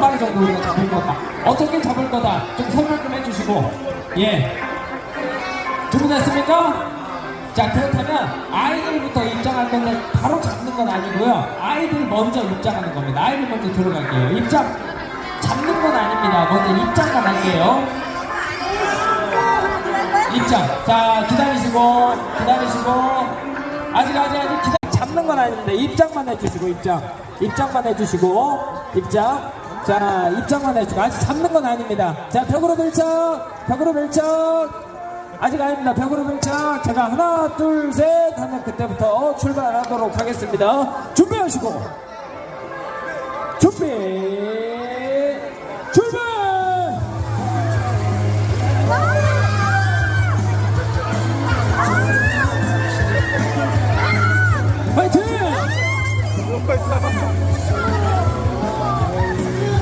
마리 정도 우리가 잡을 거다. 어떻게 잡을 거다. 좀 설명 좀 해주시고. 예. 주문했습니까? 자, 그렇다면 아이들부터 입장할 건데 바로 잡는 건 아니고요. 아이들 먼저 입장하는 겁니다. 아이들 먼저 들어갈게요. 입장. 잡는 건 아닙니다. 먼저 입장만 할게요. 입장. 자, 기다리시고, 기다리시고. 아직, 아직, 아직 기다 잡는 건 아닙니다. 입장만 해주시고, 입장. 입장만 해주시고, 입장. 자, 입장만 해주고 아직 잡는 건 아닙니다. 자, 벽으로 밀착, 벽으로 밀착. 아직 아닙니다. 벽으로 밀착. 제가 하나, 둘, 셋 하면 그때부터 출발하도록 하겠습니다. 준비하시고. 준비. 출발. 파이팅!